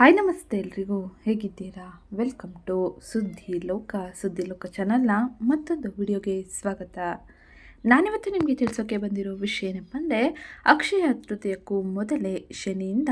Hi ನಮಸ್ತೆ ಎಲ್ರಿಗೂ. ಹೇಗಿದ್ದೀರಾ? ವೆಲ್ಕಮ್ ಟು ಸುದ್ದಿ ಲೋಕ ಸುದ್ದಿ ಲೋಕ ಚಾನಲ್ನ ಮತ್ತೊಂದು ವಿಡಿಯೋಗೆ ಸ್ವಾಗತ. ನಾನಿವತ್ತು ನಿಮಗೆ ತಿಳಿಸೋಕೆ ಬಂದಿರೋ ವಿಷಯ ಏನಪ್ಪ ಅಂದರೆ, ಅಕ್ಷಯ ತೃತೀಯಕ್ಕೂ ಮೊದಲೇ ಶನಿಯಿಂದ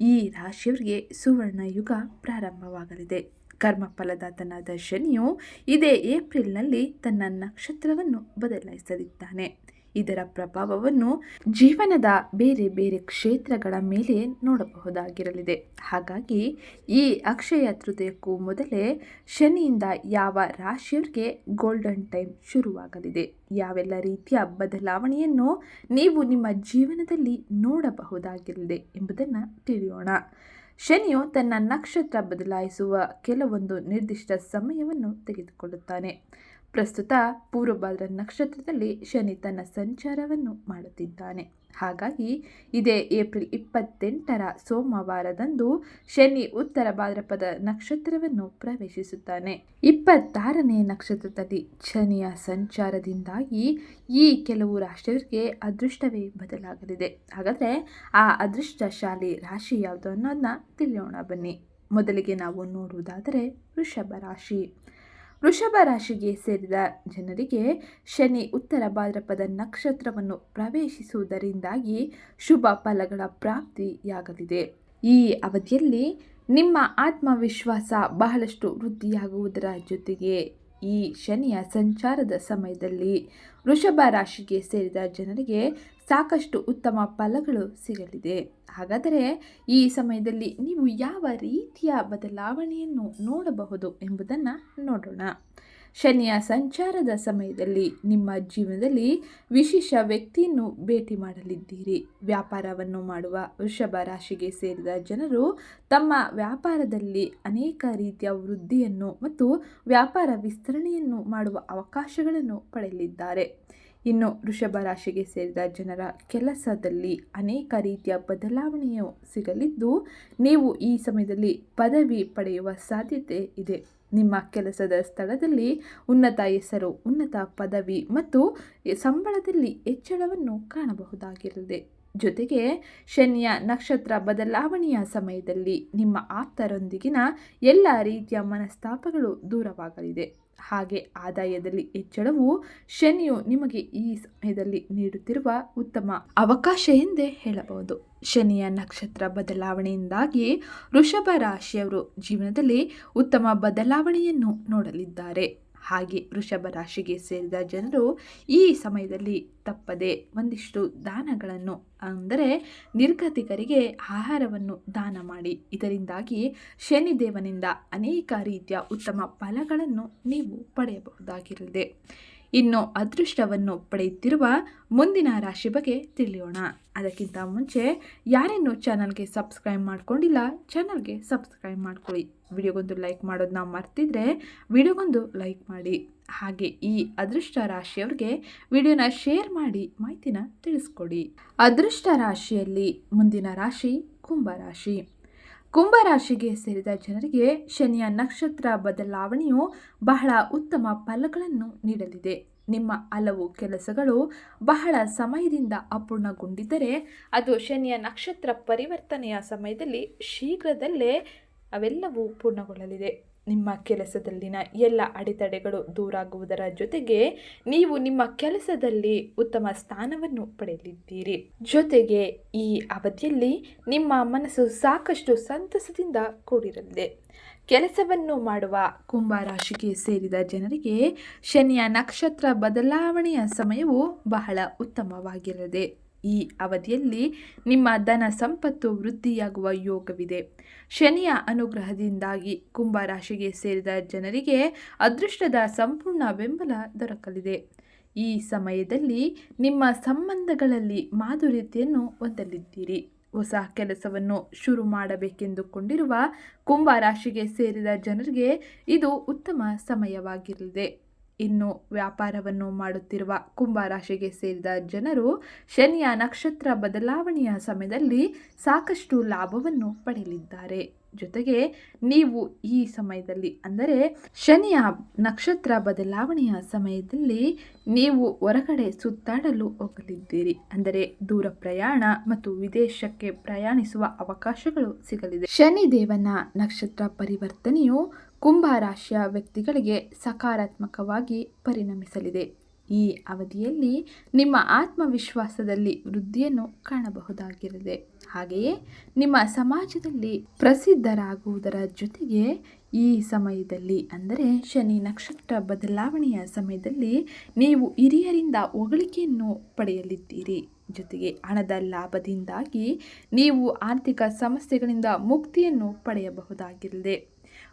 ಈ ರಾಶಿಯವರಿಗೆ ಸುವರ್ಣ ಯುಗ ಪ್ರಾರಂಭವಾಗಲಿದೆ. ಕರ್ಮಫಲದಾತನಾದ ಶನಿಯು ಇದೇ ಏಪ್ರಿಲ್ನಲ್ಲಿ ತನ್ನ ನಕ್ಷತ್ರವನ್ನು ಬದಲಾಯಿಸಲಿದ್ದಾನೆ. ಇದರ ಪ್ರಭಾವವನ್ನು ಜೀವನದ ಬೇರೆ ಬೇರೆ ಕ್ಷೇತ್ರಗಳ ಮೇಲೆ ನೋಡಬಹುದಾಗಿರಲಿದೆ. ಹಾಗಾಗಿ ಈ ಅಕ್ಷಯ ತೃತೀಯಕ್ಕೂ ಮೊದಲೇ ಶನಿಯಿಂದ ಯಾವ ರಾಶಿಯವರಿಗೆ ಗೋಲ್ಡನ್ ಟೈಮ್ ಶುರುವಾಗಲಿದೆ, ಯಾವೆಲ್ಲ ರೀತಿಯ ಬದಲಾವಣೆಯನ್ನು ನೀವು ನಿಮ್ಮ ಜೀವನದಲ್ಲಿ ನೋಡಬಹುದಾಗಿರಲಿದೆ ಎಂಬುದನ್ನು ತಿಳಿಯೋಣ. ಶನಿಯು ತನ್ನ ನಕ್ಷತ್ರ ಬದಲಾಯಿಸುವ ಕೆಲವೊಂದು ನಿರ್ದಿಷ್ಟ ಸಮಯವನ್ನು ತೆಗೆದುಕೊಳ್ಳುತ್ತಾನೆ. ಪ್ರಸ್ತುತ ಪೂರ್ವಭಾದ್ರ ನಕ್ಷತ್ರದಲ್ಲಿ ಶನಿ ತನ್ನ ಸಂಚಾರವನ್ನು ಮಾಡುತ್ತಿದ್ದಾನೆ. ಹಾಗಾಗಿ ಇದೇ ಏಪ್ರಿಲ್ ಇಪ್ಪತ್ತೆಂಟರ ಸೋಮವಾರದಂದು ಶನಿ ಉತ್ತರ ಭಾದ್ರಪದ ನಕ್ಷತ್ರವನ್ನು ಪ್ರವೇಶಿಸುತ್ತಾನೆ. ಇಪ್ಪತ್ತಾರನೇ ನಕ್ಷತ್ರದಲ್ಲಿ ಶನಿಯ ಸಂಚಾರದಿಂದಾಗಿ ಈ ಕೆಲವು ರಾಶಿಯವರಿಗೆ ಅದೃಷ್ಟವೇ ಬದಲಾಗಲಿದೆ. ಹಾಗಾದರೆ ಆ ಅದೃಷ್ಟಶಾಲಿ ರಾಶಿ ಯಾವುದು ಅನ್ನೋದನ್ನ ತಿಳಿಯೋಣ ಬನ್ನಿ. ಮೊದಲಿಗೆ ನಾವು ನೋಡುವುದಾದರೆ ವೃಷಭ ರಾಶಿ. ವೃಷಭ ರಾಶಿಗೆ ಸೇರಿದ ಜನರಿಗೆ ಶನಿ ಉತ್ತರ ಭಾದ್ರಪದ ನಕ್ಷತ್ರವನ್ನು ಪ್ರವೇಶಿಸುವುದರಿಂದಾಗಿ ಶುಭ ಫಲಗಳ ಪ್ರಾಪ್ತಿಯಾಗಲಿದೆ. ಈ ಅವಧಿಯಲ್ಲಿ ನಿಮ್ಮ ಆತ್ಮವಿಶ್ವಾಸ ಬಹಳಷ್ಟು ವೃದ್ಧಿಯಾಗುವುದರ ಜೊತೆಗೆ ಈ ಶನಿಯ ಸಂಚಾರದ ಸಮಯದಲ್ಲಿ ವೃಷಭ ರಾಶಿಗೆ ಸೇರಿದ ಜನರಿಗೆ ಸಾಕಷ್ಟು ಉತ್ತಮ ಫಲಗಳು ಸಿಗಲಿದೆ. ಹಾಗಾದರೆ ಈ ಸಮಯದಲ್ಲಿ ನೀವು ಯಾವ ರೀತಿಯ ಬದಲಾವಣೆಯನ್ನು ನೋಡಬಹುದು ಎಂಬುದನ್ನು ನೋಡೋಣ. ಶನಿಯ ಸಂಚಾರದ ಸಮಯದಲ್ಲಿ ನಿಮ್ಮ ಜೀವನದಲ್ಲಿ ವಿಶೇಷ ವ್ಯಕ್ತಿಯನ್ನು ಭೇಟಿ ಮಾಡಲಿದ್ದೀರಿ. ವ್ಯಾಪಾರವನ್ನು ಮಾಡುವ ವೃಷಭ ರಾಶಿಗೆ ಸೇರಿದ ಜನರು ತಮ್ಮ ವ್ಯಾಪಾರದಲ್ಲಿ ಅನೇಕ ರೀತಿಯ ವೃದ್ಧಿಯನ್ನು ಮತ್ತು ವ್ಯಾಪಾರ ವಿಸ್ತರಣೆಯನ್ನು ಮಾಡುವ ಅವಕಾಶಗಳನ್ನು ಪಡೆಯಲಿದ್ದಾರೆ. ಇನ್ನು ವೃಷಭ ರಾಶಿಗೆ ಸೇರಿದ ಜನರ ಕೆಲಸದಲ್ಲಿ ಅನೇಕ ರೀತಿಯ ಬದಲಾವಣೆಯು ಸಿಗಲಿದ್ದು, ನೀವು ಈ ಸಮಯದಲ್ಲಿ ಪದವಿ ಪಡೆಯುವ ಸಾಧ್ಯತೆ ಇದೆ. ನಿಮ್ಮ ಕೆಲಸದ ಸ್ಥಳದಲ್ಲಿ ಉನ್ನತ ಹೆಸರು, ಉನ್ನತ ಪದವಿ ಮತ್ತು ಸಂಬಳದಲ್ಲಿ ಹೆಚ್ಚಳವನ್ನು ಕಾಣಬಹುದಾಗಿರಲಿದೆ. ಜೊತೆಗೆ ಶನಿಯ ನಕ್ಷತ್ರ ಬದಲಾವಣೆಯ ಸಮಯದಲ್ಲಿ ನಿಮ್ಮ ಆಪ್ತರೊಂದಿಗಿನ ಎಲ್ಲ ರೀತಿಯ ಮನಸ್ತಾಪಗಳು ದೂರವಾಗಲಿದೆ. ಹಾಗೆ ಆದಾಯದಲ್ಲಿ ಹೆಚ್ಚಳವು ಶನಿಯು ನಿಮಗೆ ಈ ಸಮಯದಲ್ಲಿ ನೀಡುತ್ತಿರುವ ಉತ್ತಮ ಅವಕಾಶ ಎಂದೇ ಹೇಳಬಹುದು. ಶನಿಯ ನಕ್ಷತ್ರ ಬದಲಾವಣೆಯಿಂದಾಗಿ ವೃಷಭ ರಾಶಿಯವರು ಜೀವನದಲ್ಲಿ ಉತ್ತಮ ಬದಲಾವಣೆಯನ್ನು ನೋಡಲಿದ್ದಾರೆ. ಹಾಗೆ ವೃಷಭ ರಾಶಿಗೆ ಸೇರಿದ ಜನರು ಈ ಸಮಯದಲ್ಲಿ ತಪ್ಪದೆ ಒಂದಿಷ್ಟು ದಾನಗಳನ್ನು, ಅಂದರೆ ನಿರ್ಗತಿಕರಿಗೆ ಆಹಾರವನ್ನು ದಾನ ಮಾಡಿ. ಇದರಿಂದಾಗಿ ಶನಿದೇವನಿಂದ ಅನೇಕ ರೀತಿಯ ಉತ್ತಮ ಫಲಗಳನ್ನು ನೀವು ಪಡೆಯಬಹುದಾಗಿರಲಿದೆ ಇನ್ನು ಅದೃಷ್ಟವನ್ನು ಪಡೆಯುತ್ತಿರುವ ಮುಂದಿನ ರಾಶಿ ಬಗ್ಗೆ ತಿಳಿಯೋಣ. ಅದಕ್ಕಿಂತ ಮುಂಚೆ ಯಾರೇನು ಚಾನಲ್ಗೆ ಸಬ್ಸ್ಕ್ರೈಬ್ ಮಾಡ್ಕೊಂಡಿಲ್ಲ, ಚಾನಲ್ಗೆ ಸಬ್ಸ್ಕ್ರೈಬ್ ಮಾಡ್ಕೊಳ್ಳಿ. ವಿಡಿಯೋಗೊಂದು ಲೈಕ್ ಮಾಡೋದನ್ನ ಮರ್ತಿದ್ರೆ ವಿಡಿಯೋಗೊಂದು ಲೈಕ್ ಮಾಡಿ. ಹಾಗೆ ಈ ಅದೃಷ್ಟ ರಾಶಿಯವ್ರಿಗೆ ವಿಡಿಯೋನ ಶೇರ್ ಮಾಡಿ, ಮಾಹಿತಿನ ತಿಳಿಸ್ಕೊಡಿ. ಅದೃಷ್ಟ ರಾಶಿಯಲ್ಲಿ ಮುಂದಿನ ರಾಶಿ ಕುಂಭರಾಶಿ ಕುಂಭರಾಶಿಗೆ ಸೇರಿದ ಜನರಿಗೆ ಶನಿಯ ನಕ್ಷತ್ರ ಬದಲಾವಣೆಯು ಬಹಳ ಉತ್ತಮ ಫಲಗಳನ್ನು ನೀಡಲಿದೆ. ನಿಮ್ಮ ಹಲವು ಕೆಲಸಗಳು ಬಹಳ ಸಮಯದಿಂದ ಅಪೂರ್ಣಗೊಂಡಿದ್ದರೆ ಅದು ಶನಿಯ ನಕ್ಷತ್ರ ಪರಿವರ್ತನೆಯ ಸಮಯದಲ್ಲಿ ಶೀಘ್ರದಲ್ಲೇ ಅವೆಲ್ಲವೂ ಪೂರ್ಣಗೊಳ್ಳಲಿದೆ. ನಿಮ್ಮ ಕೆಲಸದಲ್ಲಿನ ಎಲ್ಲ ಅಡೆತಡೆಗಳು ದೂರಾಗುವುದರ ಜೊತೆಗೆ ನೀವು ನಿಮ್ಮ ಕೆಲಸದಲ್ಲಿ ಉತ್ತಮ ಸ್ಥಾನವನ್ನು ಪಡೆಯಲಿದ್ದೀರಿ. ಜೊತೆಗೆ ಈ ಅವಧಿಯಲ್ಲಿ ನಿಮ್ಮ ಮನಸ್ಸು ಸಾಕಷ್ಟು ಸಂತಸದಿಂದ ಕೂಡಿರಲಿದೆ. ಕೆಲಸವನ್ನು ಮಾಡುವ ಕುಂಭ ರಾಶಿಗೆ ಸೇರಿದ ಜನರಿಗೆ ಶನಿಯ ನಕ್ಷತ್ರ ಬದಲಾವಣೆಯ ಸಮಯವು ಬಹಳ ಉತ್ತಮವಾಗಿರಲಿದೆ. ಈ ಅವಧಿಯಲ್ಲಿ ನಿಮ್ಮ ಧನ ಸಂಪತ್ತು ವೃದ್ಧಿಯಾಗುವ ಯೋಗವಿದೆ. ಶನಿಯ ಅನುಗ್ರಹದಿಂದಾಗಿ ಕುಂಭ ರಾಶಿಗೆ ಸೇರಿದ ಜನರಿಗೆ ಅದೃಷ್ಟದ ಸಂಪೂರ್ಣ ಬೆಂಬಲ ದೊರಕಲಿದೆ. ಈ ಸಮಯದಲ್ಲಿ ನಿಮ್ಮ ಸಂಬಂಧಗಳಲ್ಲಿ ಮಾಧುರ್ಯತೆಯನ್ನು ಹೊಂದಲಿದ್ದೀರಿ. ಹೊಸ ಕೆಲಸವನ್ನು ಶುರು ಮಾಡಬೇಕೆಂದುಕೊಂಡಿರುವ ಕುಂಭ ರಾಶಿಗೆ ಸೇರಿದ ಜನರಿಗೆ ಇದು ಉತ್ತಮ ಸಮಯವಾಗಿರಲಿದೆ. ಇನ್ನು ವ್ಯಾಪಾರವನ್ನು ಮಾಡುತ್ತಿರುವ ಕುಂಭ ರಾಶಿಗೆ ಸೇರಿದ ಜನರು ಶನಿಯ ನಕ್ಷತ್ರ ಬದಲಾವಣೆಯ ಸಮಯದಲ್ಲಿ ಸಾಕಷ್ಟು ಲಾಭವನ್ನು ಪಡೆಯಲಿದ್ದಾರೆ. ಜೊತೆಗೆ ನೀವು ಈ ಸಮಯದಲ್ಲಿ ಅಂದರೆ ಶನಿಯ ನಕ್ಷತ್ರ ಬದಲಾವಣೆಯ ಸಮಯದಲ್ಲಿ ನೀವು ಹೊರಗಡೆ ಸುತ್ತಾಡಲು ಹೋಗಲಿದ್ದೀರಿ. ಅಂದರೆ ದೂರ ಪ್ರಯಾಣ ಮತ್ತು ವಿದೇಶಕ್ಕೆ ಪ್ರಯಾಣಿಸುವ ಅವಕಾಶಗಳು ಸಿಗಲಿದೆ. ಶನಿದೇವನ ನಕ್ಷತ್ರ ಪರಿವರ್ತನೆಯು ಕುಂಭ ರಾಶಿಯ ವ್ಯಕ್ತಿಗಳಿಗೆ ಸಕಾರಾತ್ಮಕವಾಗಿ ಪರಿಣಮಿಸಲಿದೆ. ಈ ಅವಧಿಯಲ್ಲಿ ನಿಮ್ಮ ಆತ್ಮವಿಶ್ವಾಸದಲ್ಲಿ ವೃದ್ಧಿಯನ್ನು ಕಾಣಬಹುದಾಗಿರಲಿದೆ. ಹಾಗೆಯೇ ನಿಮ್ಮ ಸಮಾಜದಲ್ಲಿ ಪ್ರಸಿದ್ಧರಾಗುವುದರ ಜೊತೆಗೆ ಈ ಸಮಯದಲ್ಲಿ, ಅಂದರೆ ಶನಿ ನಕ್ಷತ್ರ ಬದಲಾವಣೆಯ ಸಮಯದಲ್ಲಿ, ನೀವು ಹಿರಿಯರಿಂದ ಹೊಗಳಿಕೆಯನ್ನು ಪಡೆಯಲಿದ್ದೀರಿ. ಜೊತೆಗೆ ಹಣದ ಲಾಭದಿಂದಾಗಿ ನೀವು ಆರ್ಥಿಕ ಸಮಸ್ಯೆಗಳಿಂದ ಮುಕ್ತಿಯನ್ನು ಪಡೆಯಬಹುದಾಗಿರಲಿದೆ.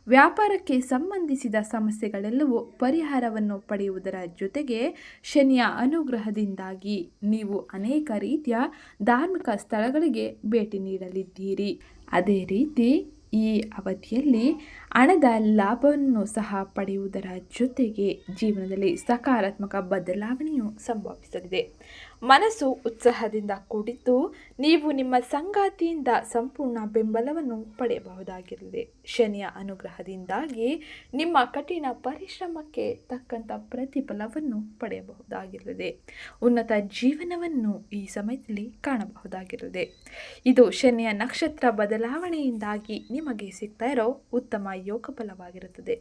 ವ್ಯಾಪಾರಕ್ಕೆ ಸಂಬಂಧಿಸಿದ ಸಮಸ್ಯೆಗಳೆಲ್ಲವೂ ಪರಿಹಾರವನ್ನು ಪಡೆಯುವುದರ ಜೊತೆಗೆ ಶನಿಯ ಅನುಗ್ರಹದಿಂದಾಗಿ ನೀವು ಅನೇಕ ರೀತಿಯ ಧಾರ್ಮಿಕ ಸ್ಥಳಗಳಿಗೆ ಭೇಟಿ ನೀಡಲಿದ್ದೀರಿ. ಅದೇ ರೀತಿ ಈ ಅವಧಿಯಲ್ಲಿ ಹಣದ ಲಾಭವನ್ನು ಸಹ ಪಡೆಯುವುದರ ಜೊತೆಗೆ ಜೀವನದಲ್ಲಿ ಸಕಾರಾತ್ಮಕ ಬದಲಾವಣೆಯು ಸಂಭವಿಸಲಿದೆ. ಮನಸ್ಸು ಉತ್ಸಾಹದಿಂದ ಕೂಡಿದ್ದು ನೀವು ನಿಮ್ಮ ಸಂಗಾತಿಯಿಂದ ಸಂಪೂರ್ಣ ಬೆಂಬಲವನ್ನು ಪಡೆಯಬಹುದಾಗಿರಲಿದೆ. ಶನಿಯ ಅನುಗ್ರಹದಿಂದಾಗಿ ನಿಮ್ಮ ಕಠಿಣ ಪರಿಶ್ರಮಕ್ಕೆ ತಕ್ಕಂಥ ಪ್ರತಿಫಲವನ್ನು ಪಡೆಯಬಹುದಾಗಿರಲಿದೆ. ಉನ್ನತ ಜೀವನವನ್ನು ಈ ಸಮಯದಲ್ಲಿ ಕಾಣಬಹುದಾಗಿರಲಿದೆ. ಇದು ಶನಿಯ ನಕ್ಷತ್ರ ಬದಲಾವಣೆಯಿಂದಾಗಿ ನಿಮಗೆ ಸಿಗ್ತಾ ಇರೋ ಉತ್ತಮ ಯೋಗ ಬಲವಾಗಿರುತ್ತದೆ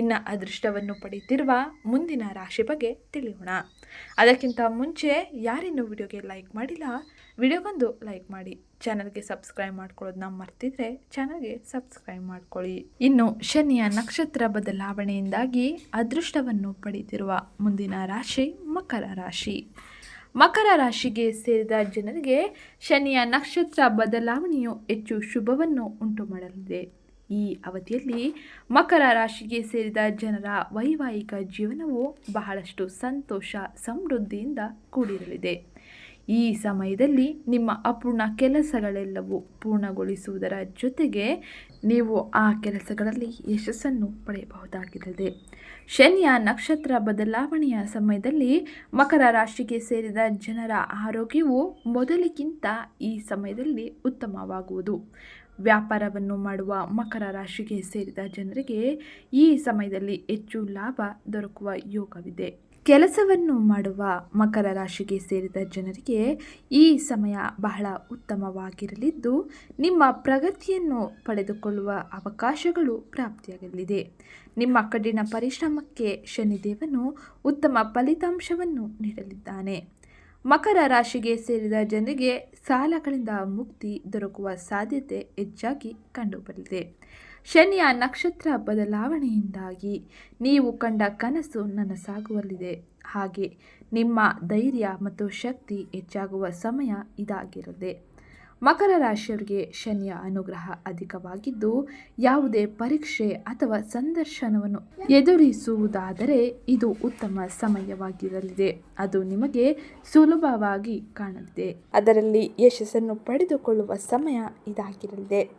ಇನ್ನು ಅದೃಷ್ಟವನ್ನು ಪಡೆಯುತ್ತಿರುವ ಮುಂದಿನ ರಾಶಿ ಬಗ್ಗೆ ತಿಳಿಯೋಣ. ಅದಕ್ಕಿಂತ ಮುಂಚೆ ಯಾರಿನ್ನೂ ವಿಡಿಯೋಗೆ ಲೈಕ್ ಮಾಡಿಲ್ಲ, ವಿಡಿಯೋಗೊಂದು ಲೈಕ್ ಮಾಡಿ. ಚಾನಲ್ಗೆ ಸಬ್ಸ್ಕ್ರೈಬ್ ಮಾಡ್ಕೊಳ್ಳೋದನ್ನ ಮರ್ತಿದ್ರೆ ಚಾನಲ್ಗೆ ಸಬ್ಸ್ಕ್ರೈಬ್ ಮಾಡ್ಕೊಳ್ಳಿ. ಇನ್ನು ಶನಿಯ ನಕ್ಷತ್ರ ಬದಲಾವಣೆಯಿಂದಾಗಿ ಅದೃಷ್ಟವನ್ನು ಪಡೆಯುತ್ತಿರುವ ಮುಂದಿನ ರಾಶಿ ಮಕರ ರಾಶಿ. ಮಕರ ರಾಶಿಗೆ ಸೇರಿದ ಜನರಿಗೆ ಶನಿಯ ನಕ್ಷತ್ರ ಬದಲಾವಣೆಯು ಹೆಚ್ಚು ಶುಭವನ್ನು ಉಂಟು ಮಾಡಲಿದೆ ಈ ಅವಧಿಯಲ್ಲಿ ಮಕರ ರಾಶಿಗೆ ಸೇರಿದ ಜನರ ವೈವಾಹಿಕ ಜೀವನವು ಬಹಳಷ್ಟು ಸಂತೋಷ, ಸಮೃದ್ಧಿಯಿಂದ ಕೂಡಿರಲಿದೆ. ಈ ಸಮಯದಲ್ಲಿ ನಿಮ್ಮ ಅಪೂರ್ಣ ಕೆಲಸಗಳೆಲ್ಲವೂ ಪೂರ್ಣಗೊಳಿಸುವುದರ ಜೊತೆಗೆ ನೀವು ಆ ಕೆಲಸಗಳಲ್ಲಿ ಯಶಸ್ಸನ್ನು ಪಡೆಯಬಹುದಾಗಿದೆ ಶನಿಯ ನಕ್ಷತ್ರ ಬದಲಾವಣೆಯ ಸಮಯದಲ್ಲಿ ಮಕರ ರಾಶಿಗೆ ಸೇರಿದ ಜನರ ಆರೋಗ್ಯವು ಮೊದಲಿಗಿಂತ ಈ ಸಮಯದಲ್ಲಿ ಉತ್ತಮವಾಗುವುದು. ವ್ಯಾಪಾರವನ್ನು ಮಾಡುವ ಮಕರ ರಾಶಿಗೆ ಸೇರಿದ ಜನರಿಗೆ ಈ ಸಮಯದಲ್ಲಿ ಹೆಚ್ಚು ಲಾಭ ದೊರಕುವ ಯೋಗವಿದೆ. ಕೆಲಸವನ್ನು ಮಾಡುವ ಮಕರ ರಾಶಿಗೆ ಸೇರಿದ ಜನರಿಗೆ ಈ ಸಮಯ ಬಹಳ ಉತ್ತಮವಾಗಿರಲಿದ್ದು, ನಿಮ್ಮ ಪ್ರಗತಿಯನ್ನು ಪಡೆದುಕೊಳ್ಳುವ ಅವಕಾಶಗಳು ಪ್ರಾಪ್ತಿಯಾಗಲಿದೆ. ನಿಮ್ಮ ಕಠಿಣ ಪರಿಶ್ರಮಕ್ಕೆ ಶನಿದೇವನು ಉತ್ತಮ ಫಲಿತಾಂಶವನ್ನು ನೀಡಲಿದ್ದಾನೆ. ಮಕರ ರಾಶಿಗೆ ಸೇರಿದ ಜನರಿಗೆ ಸಾಲಗಳಿಂದ ಮುಕ್ತಿ ದೊರಕುವ ಸಾಧ್ಯತೆ ಹೆಚ್ಚಾಗಿ ಕಂಡುಬರಲಿದೆ. ಶನಿಯ ನಕ್ಷತ್ರ ಬದಲಾವಣೆಯಿಂದಾಗಿ ನೀವು ಕಂಡ ಕನಸು ನನಸಾಗುವಲ್ಲಿದೆ ಹಾಗೆ ನಿಮ್ಮ ಧೈರ್ಯ ಮತ್ತು ಶಕ್ತಿ ಹೆಚ್ಚಾಗುವ ಸಮಯ ಇದಾಗಿರಲಿದೆ. ಮಕರ ರಾಶಿಯವರಿಗೆ ಶನಿಯ ಅನುಗ್ರಹ ಅಧಿಕವಾಗಿದ್ದು, ಯಾವುದೇ ಪರೀಕ್ಷೆ ಅಥವಾ ಸಂದರ್ಶನವನ್ನು ಎದುರಿಸುವುದಾದರೆ ಇದು ಉತ್ತಮ ಸಮಯವಾಗಿರಲಿದೆ. ಅದು ನಿಮಗೆ ಸುಲಭವಾಗಿ ಕಾಣಲಿದೆ. ಅದರಲ್ಲಿ ಯಶಸ್ಸನ್ನು ಪಡೆದುಕೊಳ್ಳುವ ಸಮಯ ಇದಾಗಿರಲಿದೆ.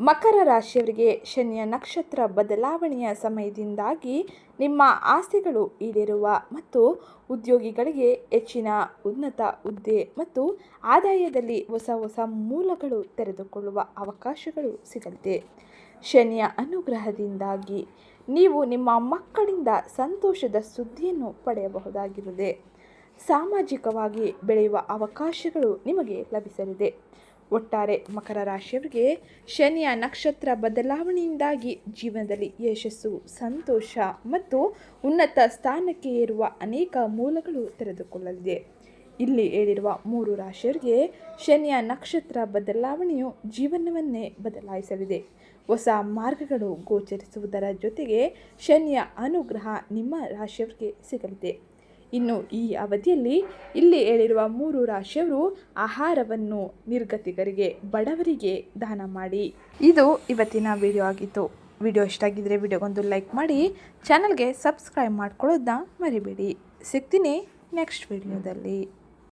ಮಕರ ರಾಶಿಯವರಿಗೆ ಶನಿಯ ನಕ್ಷತ್ರ ಬದಲಾವಣೆಯ ಸಮಯದಿಂದಾಗಿ ನಿಮ್ಮ ಆಸೆಗಳು ಈಡೇರುವ ಮತ್ತು ಉದ್ಯೋಗಿಗಳಿಗೆ ಹೆಚ್ಚಿನ ಉನ್ನತ ಹುದ್ದೆ ಮತ್ತು ಆದಾಯದಲ್ಲಿ ಹೊಸ ಹೊಸ ಮೂಲಗಳು ತೆರೆದುಕೊಳ್ಳುವ ಅವಕಾಶಗಳು ಸಿಗಲಿದೆ. ಶನಿಯ ಅನುಗ್ರಹದಿಂದಾಗಿ ನೀವು ನಿಮ್ಮ ಮಕ್ಕಳಿಂದ ಸಂತೋಷದ ಸುದ್ದಿಯನ್ನು ಪಡೆಯಬಹುದಾಗಿರುತ್ತದೆ. ಸಾಮಾಜಿಕವಾಗಿ ಬೆಳೆಯುವ ಅವಕಾಶಗಳು ನಿಮಗೆ ಲಭಿಸಲಿದೆ. ಒಟ್ಟಾರೆ ಮಕರ ರಾಶಿಯವರಿಗೆ ಶನಿಯ ನಕ್ಷತ್ರ ಬದಲಾವಣೆಯಿಂದಾಗಿ ಜೀವನದಲ್ಲಿ ಯಶಸ್ಸು, ಸಂತೋಷ ಮತ್ತು ಉನ್ನತ ಸ್ಥಾನಕ್ಕೆ ಏರುವ ಅನೇಕ ಮೂಲಗಳು ತೆರೆದುಕೊಳ್ಳಲಿದೆ. ಇಲ್ಲಿ ಹೇಳಿರುವ ಮೂರು ರಾಶಿಯವರಿಗೆ ಶನಿಯ ನಕ್ಷತ್ರ ಬದಲಾವಣೆಯು ಜೀವನವನ್ನೇ ಬದಲಾಯಿಸಲಿದೆ. ಹೊಸ ಮಾರ್ಗಗಳು ಗೋಚರಿಸುವುದರ ಜೊತೆಗೆ ಶನಿಯ ಅನುಗ್ರಹ ನಿಮ್ಮ ರಾಶಿಯವರಿಗೆ ಸಿಗಲಿದೆ. ಇನ್ನು ಈ ಅವಧಿಯಲ್ಲಿ ಇಲ್ಲಿ ಹೇಳಿರುವ ಮೂರು ರಾಶಿಯವರು ಆಹಾರವನ್ನು ನಿರ್ಗತಿಕರಿಗೆ, ಬಡವರಿಗೆ ದಾನ ಮಾಡಿ. ಇದು ಇವತ್ತಿನ ವಿಡಿಯೋ ಆಗಿತ್ತು. ವಿಡಿಯೋ ಇಷ್ಟ ಆಗಿದ್ದರೆ ವಿಡಿಯೋಗೊಂದು ಲೈಕ್ ಮಾಡಿ ಚಾನಲ್ಗೆ ಸಬ್ಸ್ಕ್ರೈಬ್ ಮಾಡ್ಕೊಳ್ಳೋದನ್ನ ಮರಿಬೇಡಿ. ಸಿಗ್ತೀನಿ ನೆಕ್ಸ್ಟ್ ವಿಡಿಯೋದಲ್ಲಿ